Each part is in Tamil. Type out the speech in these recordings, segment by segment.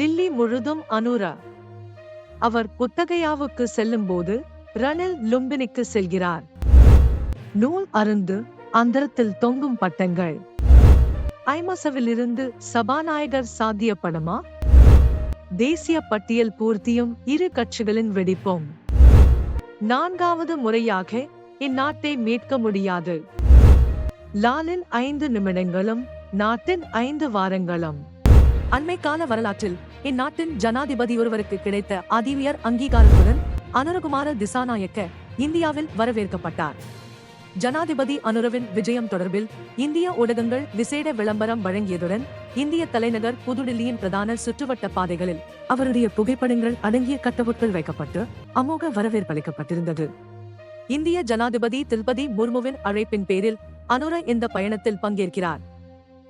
டில்லி முழுதும் அனுரா அவர் புத்தகையாவுக்கு செல்லும்போது ரணில் லும்பினிக்கு செல்கிறார். நூல் அருந்து அந்தரத்தில் தொங்கும் பட்டங்கள். ஐமசவிலிருந்து சபாநாயகர் சாத்தியப்படுமா தேசிய பட்டியல் பூர்த்தியும் இரு கட்சிகளின் வெடிப்பும். நான்காவது முறையாக இந்நாட்டை மீட்க முடியாது. லாலின் ஐந்து நிமிடங்களும் நாட்டின் ஐந்து வாரங்களும். அண்மை கால வரலாற்றில் இந்நாட்டின் ஜனாதிபதி ஒருவருக்கு கிடைத்த அதிவியர் அங்கீகாரத்துடன் அனுரகுமார திசாநாயக்க இந்தியாவில் வரவேற்கப்பட்டார். ஜனாதிபதி அனுரவின் விஜயம் தொடர்பில் இந்திய ஊடகங்கள் விசேட விளம்பரம் வழங்கியதுடன் இந்திய தலைநகர் புதுடில்லியின் பிரதான சுற்றுவட்ட பாதைகளில் அவருடைய புகைப்படங்கள் அடங்கிய கட்டவுட்கள் வைக்கப்பட்டு அமோக வரவேற்பளிக்கப்பட்டிருந்தது இந்திய ஜனாதிபதி தில்பதி முர்முவின் அழைப்பின் பேரில் அனுர இந்த பயணத்தில் பங்கேற்கிறார்.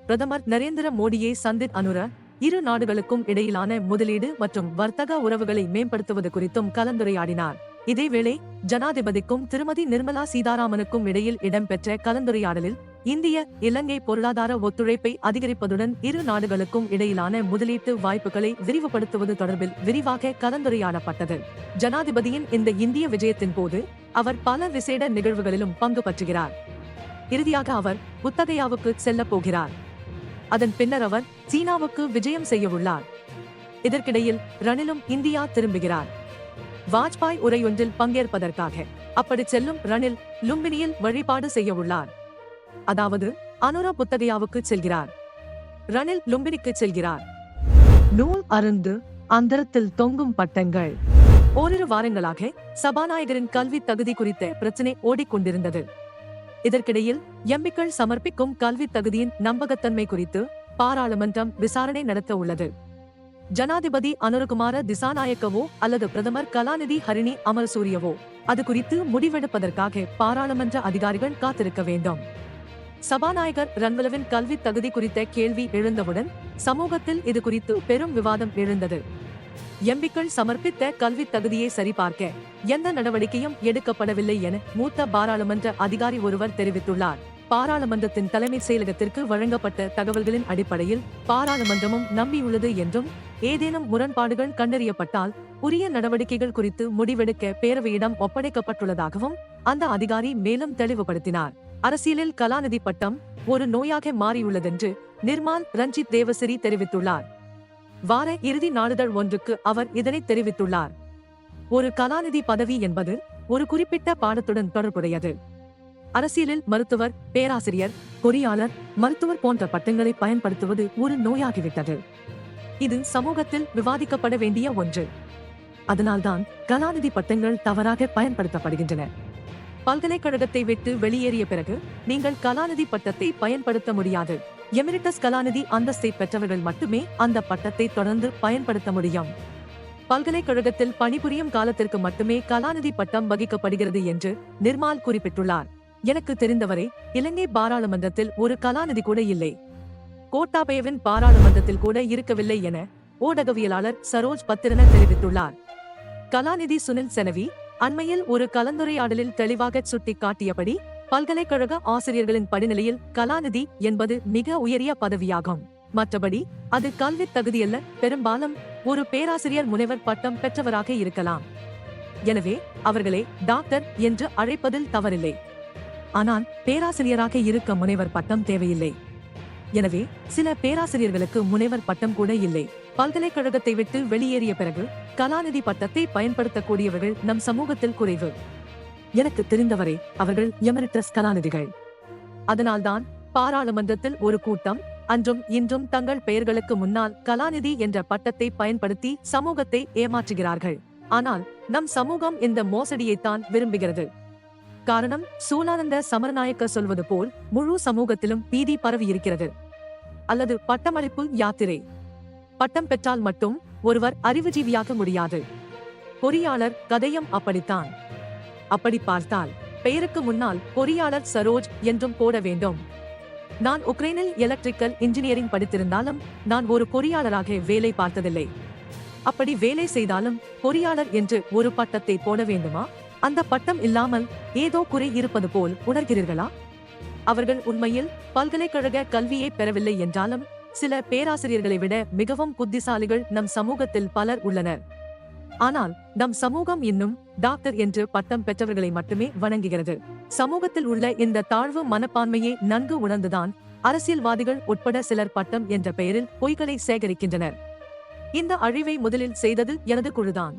பிரதமர் நரேந்திர மோடியை சந்தித் அனுர இரு நாடுகளுக்கும் இடையிலான முதலீடு மற்றும் வர்த்தக உறவுகளை மேம்படுத்துவது குறித்தும் கலந்துரையாடினார். இதேவேளை ஜனாதிபதிக்கும் திருமதி நிர்மலா சீதாராமனுக்கும் இடையில் இடம்பெற்ற கலந்துரையாடலில் இந்திய இலங்கை பொருளாதார ஒத்துழைப்பை அதிகரிப்பதுடன் இரு நாடுகளுக்கும் இடையிலான முதலீட்டு வாய்ப்புகளை விரிவுபடுத்துவது தொடர்பில் விரிவாக கலந்துரையாடப்பட்டது. ஜனாதிபதியின் இந்த இந்திய விஜயத்தின் போது அவர் பல விசேட நிகழ்வுகளிலும் பங்கு பற்றுகிறார். இறுதியாக அவர் புத்தகையாவுக்கு செல்ல போகிறார். அதன் பின்னர் அவர் சீனாவுக்கு விஜயம் செய்ய உள்ளார். இதற்கிடையில் ரணிலும் இந்தியா திரும்புகிறார். வாஜ்பாய் உரையொன்றில் பங்கேற்பதற்காக அப்படி செல்லும் ரணில் லும்பினியில் வழிபாடு செய்ய உள்ளார். அதாவது அனுரா புத்தகையாவுக்கு செல்கிறார். ரணில் லும்பினிக்கு செல்கிறார். நூல் அருந்து அந்தரத்தில் தொங்கும் பட்டங்கள். ஓரிரு வாரங்களாக சபாநாயகரின் கல்வி தகுதி குறித்த பிரச்சினை ஓடிக்கொண்டிருந்தது. இதற்கிடையில் எம்பிக்கள் சமர்ப்பிக்கும் கல்வி தகுதியின் நம்பகத்தன்மை குறித்து பாராளுமன்றம் விசாரணை நடத்த உள்ளது. ஜனாதிபதி அனுரகுமார திசாநாயக்கவோ அல்லது பிரதமர் கலாநிதி ஹரிணி அமரசூரியவோ அது குறித்து முடிவெடுப்பதற்காக பாராளுமன்ற அதிகாரிகள் காத்திருக்க வேண்டும். சபாநாயகர் ரன்வலவின் கல்வி தகுதி குறித்த கேள்வி எழுந்தவுடன் சமூகத்தில் இது குறித்து பெரும் விவாதம் எழுந்தது. எம்பிக்கள் சமர்ப்பித்த கல்வி தகுதியை சரிபார்க்க எந்த நடவடிக்கையும் எடுக்கப்படவில்லை என மூத்த பாராளுமன்ற அதிகாரி ஒருவர் தெரிவித்துள்ளார். பாராளுமன்றத்தின் தலைமைச் செயலகத்திற்கு வழங்கப்பட்ட தகவல்களின் அடிப்படையில் பாராளுமன்றமும் நம்பியுள்ளது என்றும் ஏதேனும் முரண்பாடுகள் கண்டறியப்பட்டால் உரிய நடவடிக்கைகள் குறித்து முடிவெடுக்க பேரவையிடம் ஒப்படைக்கப்பட்டுள்ளதாகவும் அந்த அதிகாரி மேலும் தெளிவுபடுத்தினார். அரசியலில் கலாநிதி பட்டம் ஒரு நோயாக மாறியுள்ளதென்று நிர்மால் ரஞ்சித் தேவசிறி தெரிவித்துள்ளார். வார இறுதி நாளிதழ் ஒன்றுக்கு அவர் இதனை தெரிவித்துள்ளார். ஒரு கலாநிதி பதவி என்பது ஒரு குறிப்பிட்ட பாடத்துடன் தொடர்புடையது. அரசியலில் மருத்துவர் பேராசிரியர் பொறியாளர் மருத்துவர் போன்ற பட்டங்களை பயன்படுத்துவது ஒரு நோயாகிவிட்டது. இது சமூகத்தில் விவாதிக்கப்பட வேண்டிய ஒன்று. அதனால்தான் கலாநிதி பட்டங்கள் தவறாக பயன்படுத்தப்படுகின்றன. பல்கலைக்கழகத்தை விட்டு வெளியேறிய பிறகு நீங்கள் கலாநிதி பட்டத்தை பயன்படுத்த முடியாது. எமிரிட்டஸ் கலாநிதி அந்தஸ்தை பெற்றவர்கள் மட்டுமே அந்த பட்டத்தை தொடர்ந்து பயன்படுத்த முடியும். பல்கலைக்கழகத்தில் பணிபுரியும் காலத்திற்கு மட்டுமே கலாநிதி பட்டம் வகிக்கப்படுகிறது என்று நிர்மால் குறிப்பிட்டுள்ளார். எனக்கு தெரிந்தவரை இலங்கை பாராளுமன்றத்தில் ஒரு கலாநிதி கூட இல்லை. கோட்டாபயவின் பாராளுமன்றத்தில் கூட இருக்கவில்லை என ஊடகவியலாளர் சரோஜ் பத்திரன தெரிவித்துள்ளார். கலாநிதி சுனில் செனவி அண்மையில் ஒரு கலந்துரையாடலில் தெளிவாக சுட்டிக்காட்டியபடி பல்கலைக்கழக ஆசிரியர்களின் படிநிலையில் கலாநிதி என்பது மிக உயரிய பதவியாகும். மற்றபடி அது கல்வி தகுதியல்ல பெரும்பாலும் ஒரு பேராசிரியர் முனைவர் பட்டம் பெற்றவராக இருக்கலாம். எனவே அவர்களை டாக்டர் என்று அழைப்பதில் தவறில்லை. ஆனால் பேராசிரியராக இருக்க முனைவர் பட்டம் தேவையில்லை. எனவே சில பேராசிரியர்களுக்கு முனைவர் பட்டம் கூட இல்லை. பல்கலைக்கழகத்தை விட்டு வெளியேறிய பிறகு கலாநிதி பட்டத்தை பயன்படுத்தக்கூடியவர்கள் நம் சமூகத்தில் குறைவு. எனக்கு தெரிந்தவரை அவர்கள் எமரிட்டஸ் கலாநிதிகள். அதனால்தான் பாராளுமன்றத்தில் ஒரு கூட்டம் அன்றும் இன்றும் தங்கள் பெயர்களுக்கு முன்னால் கலாநிதி என்ற பட்டத்தை பயன்படுத்தி சமூகத்தை ஏமாற்றுகிறார்கள். ஆனால் நம் சமூகம் இந்த மோசடியைத்தான் விரும்புகிறது. காரணம் சூலானந்த சமரநாயக்க சொல்வது போல் முழு சமூகத்திலும் பீதி பரவி இருக்கிறது. அல்லது பட்டமளிப்பு யாத்திரை. பட்டம் பெற்றால் மட்டும் ஒருவர் அறிவுஜீவியாக முடியாது. பொறியாளர் கதையும் அப்படித்தான். அப்படி பார்த்தால் பெயருக்கு முன்னால் பொறியாளர் சரோஜ் என்றும் போட வேண்டும். நான் உக்ரைனில் எலக்ட்ரிக்கல் இன்ஜினியரிங் படித்திருந்தாலும் நான் ஒரு பொறியாளராக வேலை பார்த்ததில்லை. அப்படி வேலை செய்தாலும் பொறியாளர் என்று ஒரு பட்டத்தை போட வேண்டுமா? அந்த பட்டம் இல்லாமல் ஏதோ குறை இருப்பது போல் உணர்கிறீர்களா? அவர்கள் உண்மையில் பல்கலைக்கழக கல்வியை பெறவில்லை என்றாலும் சில பேராசிரியர்களை விட மிகவும் புத்திசாலிகள் நம் சமூகத்தில் பலர் உள்ளனர். ஆனால் நம் சமூகம் இன்னும் டாக்டர் என்று பட்டம் பெற்றவர்களை மட்டுமே வணங்குகிறது. சமூகத்தில் உள்ள இந்த தாழ்வு மனப்பான்மையை நன்கு உணர்ந்துதான் அரசியல்வாதிகள் உட்பட சிலர் பட்டம் என்ற பெயரில் பொய்களை சேகரிக்கின்றனர். இந்த அழிவை முதலில் செய்தது எனது குழுதான்.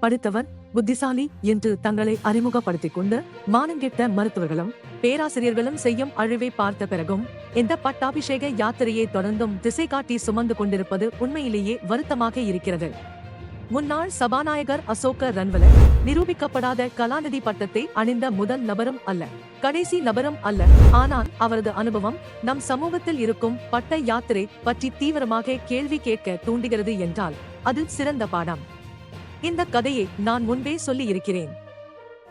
படித்தவர் புத்திசாலி என்று தங்களை அறிமுகப்படுத்திக் கொண்டு மானங்கெட்ட மருத்துவர்களும் பேராசிரியர்களும் செய்யும் அழிவை பார்த்த பிறகும் இந்த பட்டாபிஷேக யாத்திரையை தொடர்ந்தும் திசை காட்டி சுமந்து கொண்டிருப்பது உண்மையிலேயே வருத்தமாக இருக்கிறது. முன்னாள் சபாநாயகர் அசோக ரன்வல நிரூபிக்கப்படாத கலாநிதி பட்டத்தை அணிந்த முதல் நபரும் அல்ல. கடைசி நபரும் அல்ல. ஆனால் அவரது அனுபவம் நம் சமூகத்தில் இருக்கும் பட்ட யாத்திரை பற்றி தீவிரமாக கேள்வி கேட்க தூண்டுகிறது என்றால் அது சிறந்த பாடம். இந்த கதையை நான் முன்பே சொல்லி இருக்கிறேன்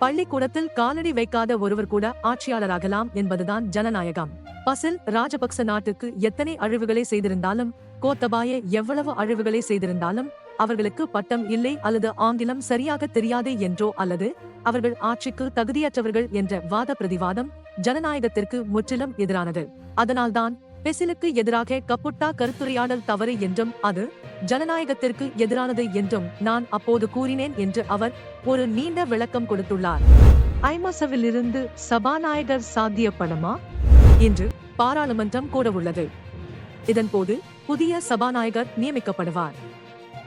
பள்ளிக்கூடத்தில் காலடி வைக்காத ஒருவர் கூட ஆட்சியாளராகலாம் என்பதுதான் ஜனநாயகம். பசில் ராஜபக்ச நாட்டுக்கு எத்தனை அழிவுகளை செய்திருந்தாலும் கோத்தபாய எவ்வளவு அழிவுகளை செய்திருந்தாலும் அவர்களுக்கு பட்டம் இல்லை அல்லது ஆங்கிலம் சரியாக தெரியாது என்றோ அல்லது அவர்கள் ஆட்சிக்கு தகுதியற்றவர்கள் என்ற வாத பிரதிவாதம் ஜனநாயகத்திற்கு முற்றிலும் எதிரானது. அதனால்தான் பெசிலுக்கு எதிராக கப்புட்டா கருத்துரையாடல் தவறு என்றும் அது ஜனநாயகத்திற்கு எதிரானது என்றும் நான் அப்போது கூறினேன் என்று அவர் ஒரு நீண்ட விளக்கம் கொடுத்துள்ளார். ஐமசவிலிருந்து சபாநாயகர் சாத்தியப்படுமா? என்று பாராளுமன்றம் கூறவுள்ளது. இதன்போது புதிய சபாநாயகர் நியமிக்கப்படுவார்.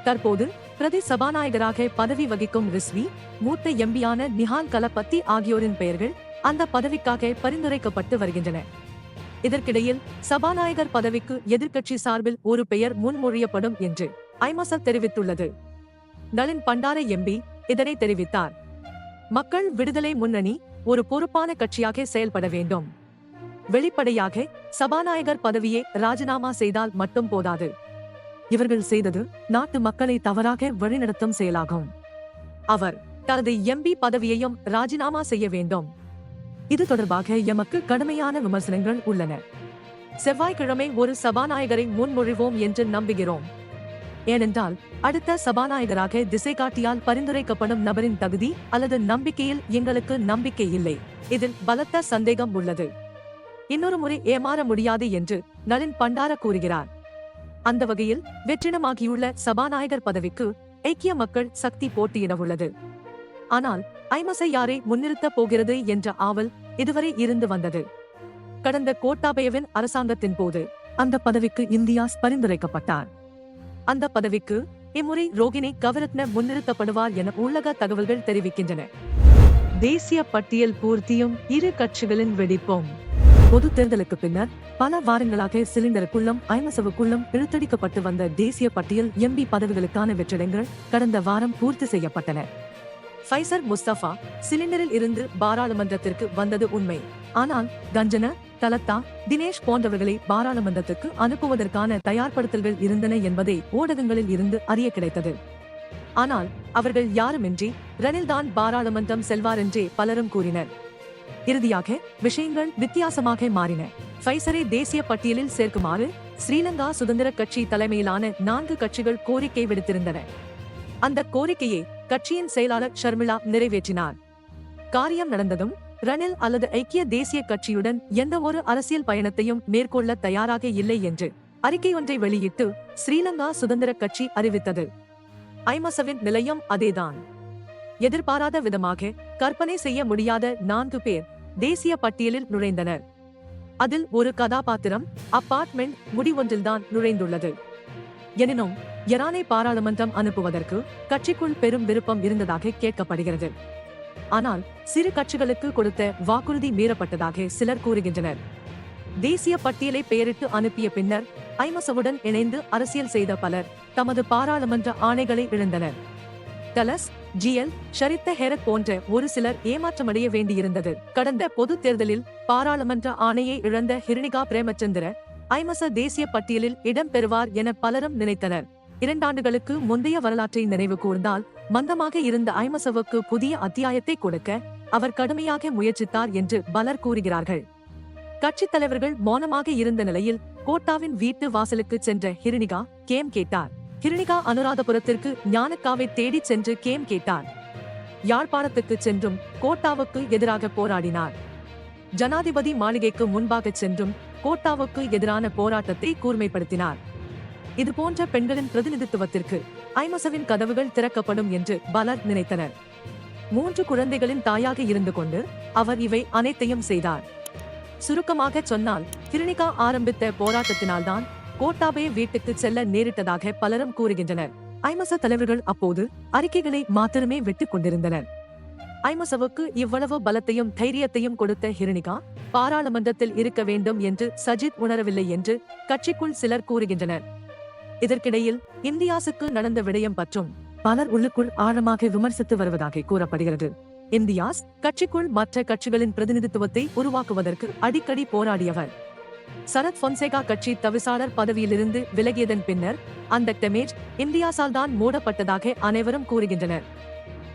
தற்போது பிரதி சபாநாயகராக பதவி வகிக்கும் ரிஸ்வி மூத்த எம்பியான நிஹால் கலப்பத்தி ஆகியோரின் பெயர்கள் அந்த பதவிக்காக பரிந்துரைக்கப்பட்டு வருகின்றன. இதற்கிடையில் சபாநாயகர் பதவிக்கு எதிர்க்கட்சி சார்பில் ஒரு பெயர் முன்மொழியப்படும் என்று ஐமசல் தெரிவித்துள்ளது. நளின் பண்டார எம்பி இதனை தெரிவித்தார். மக்கள் விடுதலை முன்னணி ஒரு பொறுப்பான கட்சியாக செயல்பட வேண்டும். வெளிப்படையாக சபாநாயகர் பதவியை ராஜினாமா செய்தால் மட்டும் போதாது. இவர்கள் செய்தது நாட்டு மக்களை தவறாக வழிநடத்தும் செயலாகும். அவர் தனது எம்பி பதவியையும் ராஜினாமா செய்ய வேண்டும். இது தொடர்பாக எமக்கு கடுமையான விமர்சனங்கள் உள்ளன. செவ்வாய்க்கிழமை ஒரு சபாநாயகரை முன்மொழிவோம் என்று நம்புகிறோம். ஏனென்றால் அடுத்த சபாநாயகராக திசை காட்டியால் பரிந்துரைக்கப்படும் நபரின் தகுதி அல்லது நம்பிக்கையில் எங்களுக்கு நம்பிக்கை இல்லை. இதில் பலத்த சந்தேகம் உள்ளது. இன்னொரு முறை ஏமாற முடியாது என்று நளின் பண்டார கூறுகிறார். அந்த வகையில் வெற்றிடமாகியுள்ள சபாநாயகர் பதவிக்கு ஐக்கிய மக்கள் சக்தி போட்டியிட உள்ளது. ஆனால் ஐமசை யாரை முன்னிறுத்தப் போகிறது என்ற ஆவல் இதுவரை இருந்து வந்தது. கடந்த கோட்டாபயவின் அரசாங்கத்தின் போது அந்த பதவிக்கு இந்தியாஸ் பரிந்துரைக்கப்பட்டார். அந்த பதவிக்கு இம்முறை ரோகிணி கவரத்ன முன்னிறுத்தப்படுவார் என உள்ளக தகவல்கள் தெரிவிக்கின்றன. தேசிய பட்டியல் பூர்த்தியும் இரு கட்சிகளின் வெடிப்போம். பொது தேர்தலுக்கு பின்னர் பல வாரங்களாக சிலிண்டருக்குள்ளும் ஐமசவுக்குள்ளும் இழுத்தடிக்கப்பட்டு வந்த தேசிய பட்டியல் எம்பி பதவிகளுக்கான வெற்றிடங்கள் கடந்த வாரம் பூர்த்தி செய்யப்பட்டன. ஃபைசர் முஸ்தபா சிலிண்டரில் இருந்து பாராளுமன்றத்திற்கு வந்தது உண்மை. ஆனால் கஞ்சன தலத்தா தினேஷ் போன்றவர்களை பாராளுமன்றத்துக்கு அனுப்புவதற்கான தயார்படுத்தல்கள் இருந்தன என்பதை ஊடகங்களில் இருந்து அறிய கிடைத்தது. ஆனால் அவர்கள் யாருமின்றி ரணில்தான் பாராளுமன்றம் செல்வார் என்றே பலரும் கூறினர். இறுதியாக விஷயங்கள் வித்தியாசமாக மாறின. ஃபைசரை தேசிய பட்டியலில் சேர்க்குமாறு ஸ்ரீலங்கா சுதந்திர கட்சி தலைமையிலான நான்கு கட்சிகள் கோரிக்கை விடுத்திருந்தன. அந்த கோரிக்கையை கட்சியின் செயலாளர் ஷர்மிளா நிறைவேற்றினார். காரியம் நடந்ததும் ரணில் அல்லது ஐக்கிய தேசிய கட்சியுடன் எந்த ஒரு அரசியல் பயணத்தையும் மேற்கொள்ள தயாராக இல்லை என்று அறிக்கை ஒன்றை வெளியிட்டு ஸ்ரீலங்கா சுதந்திர கட்சி அறிவித்தது. ஐமசவின் நிலையம் அதேதான். எதிர்பாராத விதமாக கற்பனை செய்ய முடியாத நான்கு பேர் தேசிய பட்டியலில் நுழைந்தனர். அதில் ஒரு கதாபாத்திரம் அப்பார்ட்மெண்ட் முடி ஒன்றில்தான் நுழைந்துள்ளது. எனினும் யரானை பாராளுமன்றம் அனுப்புவதற்கு கட்சிக்குள் பெரும் விருப்பம் இருந்ததாக கேட்கப்படுகிறது. ஆனால் சிறு கட்சிகளுக்கு கொடுத்த வாக்குறுதி மீறப்பட்டதாக சிலர் கூறுகின்றனர். தேசிய பட்டியலை பெயரிட்டு அனுப்பிய பின்னர் ஐமசவுடன் இணைந்து அரசியல் செய்த பலர் தமது பாராளுமன்ற ஆணைகளை இழந்தனர். டலஸ் ஜிஎல் ஷரித்த ஹெரத் போன்ற ஒரு சிலர் ஏமாற்றமடைய வேண்டியிருந்தது. கடந்த பொது தேர்தலில் பாராளுமன்ற ஆணையை இழந்த ஹிருணிகா பிரேமச்சந்திர ஐமச தேசிய பட்டியலில் இடம் பெறுவார் என பலரும் நினைத்தனர். இரண்டாண்டுகளுக்கு முந்தைய வரலாற்றை நினைவு கூர்ந்தால் மந்தமாக இருந்த ஐமசவுக்கு புதிய அத்தியாயத்தை கொடுக்க அவர் கடுமையாக முயற்சித்தார் என்று பலர் கூறுகிறார்கள். கட்சித் தலைவர்கள் மௌனமாக இருந்த நிலையில் கோட்டாவின் வீட்டு வாசலுக்கு சென்ற ஹிருணிகா கேம் கேட்டார். கிருணிகா அனுராதபுரத்திற்கு ஞானக்காவை தேடிச் சென்று கேம் கேட்டார் யாழ்ப்பாணத்துக்கு சென்றும் கோட்டாவுக்கு எதிராக போராடினார். ஜனாதிபதி மாளிகைக்கு முன்பாக சென்றும் கோட்டாவுக்கு எதிரான போராட்டத்தை கூர்மைப்படுத்தினார். இதுபோன்ற பெண்களின் பிரதிநிதித்துவத்திற்கு ஐமசவின் கதவுகள் திறக்கப்படும் என்று பலர் நினைத்தனர். மூன்று குழந்தைகளின் தாயாக இருந்து கொண்டு அவர் இவை அனைத்தையும் செய்தார். சுருக்கமாக சொன்னால் கிருணிகா ஆரம்பித்த போராட்டத்தினால்தான் கோட்டாபே வீட்டுக்கு செல்ல நேரிட்டதாக பலரும் கூறுகின்றனர். ஐமச தலைவர்கள் அப்போது அறிக்கைகளை மாத்திரமே விட்டுக் கொண்டிருந்தனர். ஐமசவுக்கு இவ்வளவு பலத்தையும் தைரியத்தையும் கொடுத்த ஹிரணிகா பாராளுமன்றத்தில் இருக்க வேண்டும் என்று சஜித் உணரவில்லை என்று கட்சிக்குள் சிலர் கூறுகின்றனர். இதற்கிடையில் இந்தியாசுக்கு நடந்த விடயம் பற்றும் பலர் உள்ளுக்குள் ஆழமாக விமர்சித்து வருவதாக கூறப்படுகிறது. இந்தியாஸ் கட்சிக்குள் மற்ற கட்சிகளின் பிரதிநிதித்துவத்தை உருவாக்குவதற்கு அடிக்கடி போராடியவர் சரத் பொன்சேகா கட்சி தவிசாளர் பதவியிலிருந்து விலகியதன் பின்னர் அந்த டெமேஜ் இந்தியாசால் தான் மூடப்பட்டதாக அனைவரும் கூறுகின்றனர்.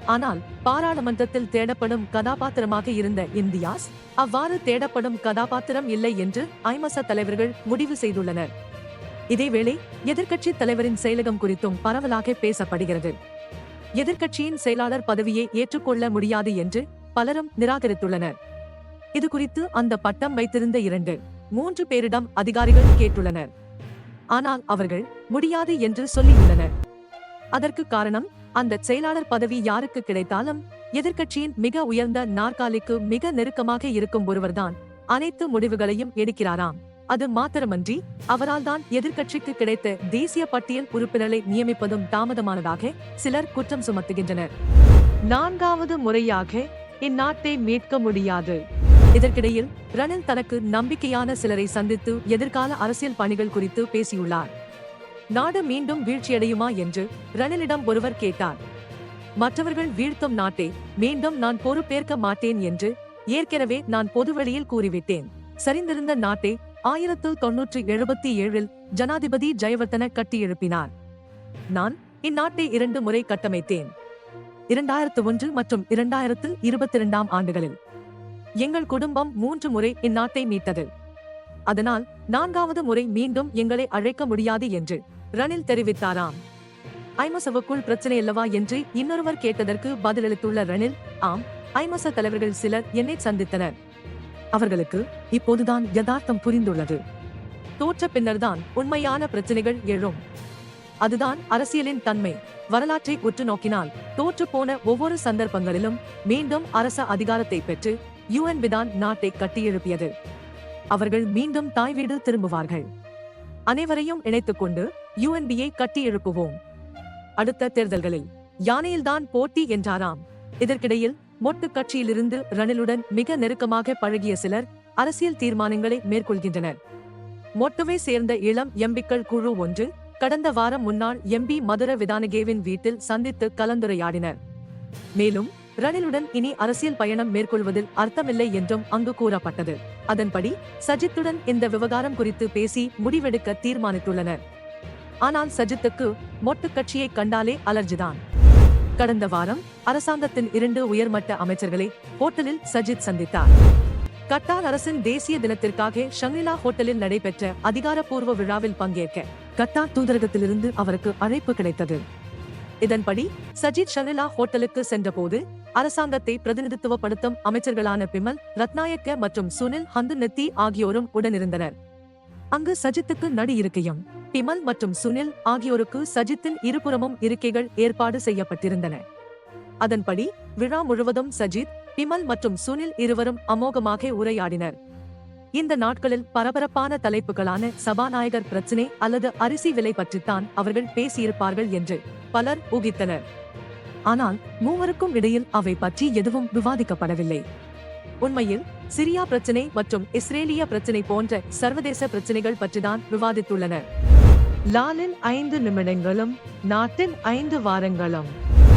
ஆனால் பாராளுமன்றத்தில் தேடப்படும் கதாபாத்திரமாக இருந்த இந்தியாஸ் அவ்வாறு தேடப்படும் கதாபாத்திரம் இல்லை என்று ஐமச தலைவர்கள் முடிவு செய்துள்ளனர். இதேவேளை எதிர்க்கட்சி தலைவரின் செயலகம் குறித்தும் பரவலாக பேசப்படுகிறது. எதிர்க்கட்சியின் செயலாளர் பதவியை ஏற்றுக்கொள்ள முடியாது என்று பலரும் நிராகரித்துள்ளனர். இது குறித்து அந்த பட்டம் வைத்திருந்த இரண்டு மூன்று பேரிடம் அதிகாரிகள் கேட்டுள்ளனர். ஆனால் அவர்கள் முடியாது என்று சொல்லியுள்ளனர். அதற்கு காரணம் அந்த செயலாளர் பதவி யாருக்கு கிடைத்தாலும் எதிர்க்கட்சியின் மிக உயர்ந்த நாற்காலிக்கு மிக நெருக்கமாக இருக்கும் ஒருவர்தான் அனைத்து முடிவுகளையும் எடுக்கிறாராம். அது மாத்திரமன்றி அவரால் தான் எதிர்க்கட்சிக்கு கிடைத்த தேசிய பட்டியல் உறுப்பினரை நியமிப்பதும் தாமதமானதாக சிலர் குற்றம் சுமத்துகின்றனர். நான்காவது முறையாக இந்நாட்டை மீட்க முடியாது. இதற்கிடையில் ரணில் தனக்கு நம்பிக்கையான சிலரை சந்தித்து எதிர்கால அரசியல் பணிகள் குறித்து பேசியுள்ளார். நாடு மீண்டும் வீழ்ச்சியடையுமா என்று ரணிலிடம் ஒருவர் கேட்டார். மற்றவர்கள் வீழ்த்தும் நாட்டை மீண்டும் நான் பொறுப்பேற்க மாட்டேன் என்று ஏற்கனவே நான் பொதுவெளியில் கூறிவிட்டேன். சரிந்திருந்த நாட்டை ஆயிரத்து தொன்னூற்றி எழுபத்தி ஏழில் ஜனாதிபதி ஜெயவர்தன கட்டியெழுப்பினார். நான் இந்நாட்டை இரண்டு முறை கட்டமைத்தேன். இரண்டாயிரத்து ஒன்று மற்றும் இரண்டாயிரத்து இருபத்தி இரண்டாம் ஆண்டுகளில். எங்கள் குடும்பம் மூன்று முறை இந்நாட்டை மீட்டது. அதனால் நான்காவது முறை மீண்டும் எங்களை அழைக்க முடியாது என்று ரணில் தெரிவித்தாராம். ஐமசவுக்குள் பிரச்சனை அல்லவா என்று இன்னொருவர் கேட்டதற்கு பதிலளித்துள்ள ரணில் ஆம் ஐமச தலைவர்கள் சிலர் என்னை சந்தித்தனர். அவர்களுக்கு இப்போதுதான் யதார்த்தம் புரிந்துள்ளது. தோற்ற பின்னர்தான் உண்மையான பிரச்சனைகள் எழும். அதுதான் அரசியலின் தன்மை. வரலாற்றை உற்று நோக்கினால் தோற்று போன ஒவ்வொரு சந்தர்ப்பங்களிலும் மீண்டும் அரச அதிகாரத்தை பெற்று யுஎன் விதான் நாட்டை கட்டியெழுப்பியது. அவர்கள் மீண்டும் தாய் வீடு திரும்புவார்கள். அனைவரையும் இணைத்துக் கொண்டு யுஎன்பியை கட்டியெழுப்புவோம். அடுத்த தேர்தல்களில் யானையில்தான் போட்டி என்றாராம். இதற்கிடையில் மொட்டு கட்சியிலிருந்து ரணிலுடன் மிக நெருக்கமாக பழகிய சிலர் அரசியல் தீர்மானங்களை மேற்கொள்கின்றனர். மொட்டுவை சேர்ந்த இளம் எம்பிக்கள் குழு ஒன்று கடந்த வாரம் முன்னாள் எம்பி மதுர விதானகேவின் வீட்டில் சந்தித்து கலந்துரையாடினர். மேலும் ரணிலுடன் இனி அரசியல் பயணம் மேற்கொள்வதில் அர்த்தமில்லை என்றும் அங்கு கூறப்பட்டது. அதன்படி சஜித்துடன் இந்த விவகாரம் குறித்து பேசி முடிவெடுக்க தீர்மானித்துள்ளனர். ஆனால் சஜித்துக்கு மொட்டு கட்சியை கண்டாலே அலர்ஜிதான். கடந்த வாரம் அரசாங்கத்தின் இரண்டு உயர்மட்ட அமைச்சர்களை ஹோட்டலில் சஜித் சந்தித்தார். கட்டார் அரசின் தேசிய தினத்திற்காக ஷங்கிலா ஹோட்டலில் நடைபெற்ற அதிகாரப்பூர்வ விழாவில் பங்கேற்க கட்டார் தூதரகத்திலிருந்து அவருக்கு அழைப்பு கிடைத்தது. இதன்படி சஜித் ஷங்கிலா ஹோட்டலுக்கு சென்றபோது அரசாங்கத்தை பிரதிநிதித்துவப்படுத்தும் அமைச்சர்களான பிமல் ரத்நாயக்க மற்றும் சுனில் ஹந்துநெத்தி ஆகியோரும் உடனிருந்தனர். அங்கு சஜித்துக்கு நடு இருக்கையும் பிமல் மற்றும் சுனில் ஆகியோருக்கு சஜித்தின் இருபுறமும் இருக்கைகள் ஏற்பாடு செய்யப்பட்டிருந்தன. அதன்படி விழா முழுவதும் சஜித் பிமல் மற்றும் சுனில் இருவரும் அமோகமாக உரையாடினர். இந்த நாட்களில் பரபரப்பான தலைப்புகளான சபாநாயகர் பிரச்சினை அல்லது அரிசி விலை பற்றித்தான் அவர்கள் பேசியிருப்பார்கள் என்று பலர் ஊகித்தனர். ஆனால் மூவருக்கும் இடையில் அவை பற்றி எதுவும் விவாதிக்கப்படவில்லை. உண்மையில் சிரியா பிரச்சினை மற்றும் இஸ்ரேலிய பிரச்சனை போன்ற சர்வதேச பிரச்சனைகள் பற்றிதான் விவாதித்துள்ளனர் லாலின் ஐந்து நிமிடங்களும் நாட்டின் ஐந்து வாரங்களும்.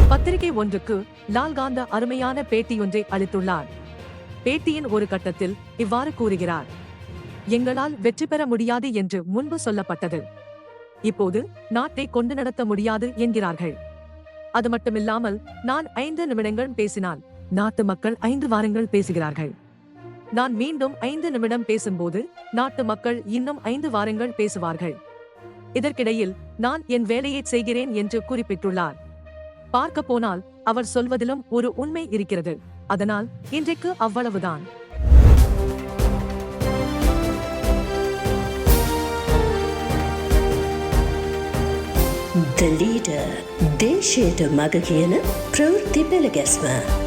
பத்திரிகை ஒன்றுக்கு லால்காந்த அருமையான பேட்டியொன்றை அளித்துள்ளார். பேட்டியின் ஒரு கட்டத்தில் இவ்வாறு கூறுகிறார். எங்களால் வெற்றி பெற முடியாது என்று முன்பு சொல்லப்பட்டது. இப்போது நாட்டை கொண்டு நடத்த முடியாது என்கிறார்கள். அது மட்டுமில்லாமல் நான் ஐந்து நிமிடங்கள் பேசினால் நாட்டு மக்கள் ஐந்து வாரங்கள் பேசுகிறார்கள். நான் மீண்டும் ஐந்து நிமிடம் பேசும்போது நாட்டு மக்கள் இன்னும் ஐந்து வாரங்கள் பேசுவார்கள். இதற்கிடையில் நான் என் வேலையை செய்கிறேன் என்று குறிப்பிட்டுள்ளார். பார்க்க போனால் அவர் சொல்வதிலும் ஒரு உண்மை இருக்கிறது. அதனால் இன்றைக்கு அவ்வளவுதான். ද ලීඩ දේශයට මග කියන ප්‍රවෘත්ති පෙළගැස්ම.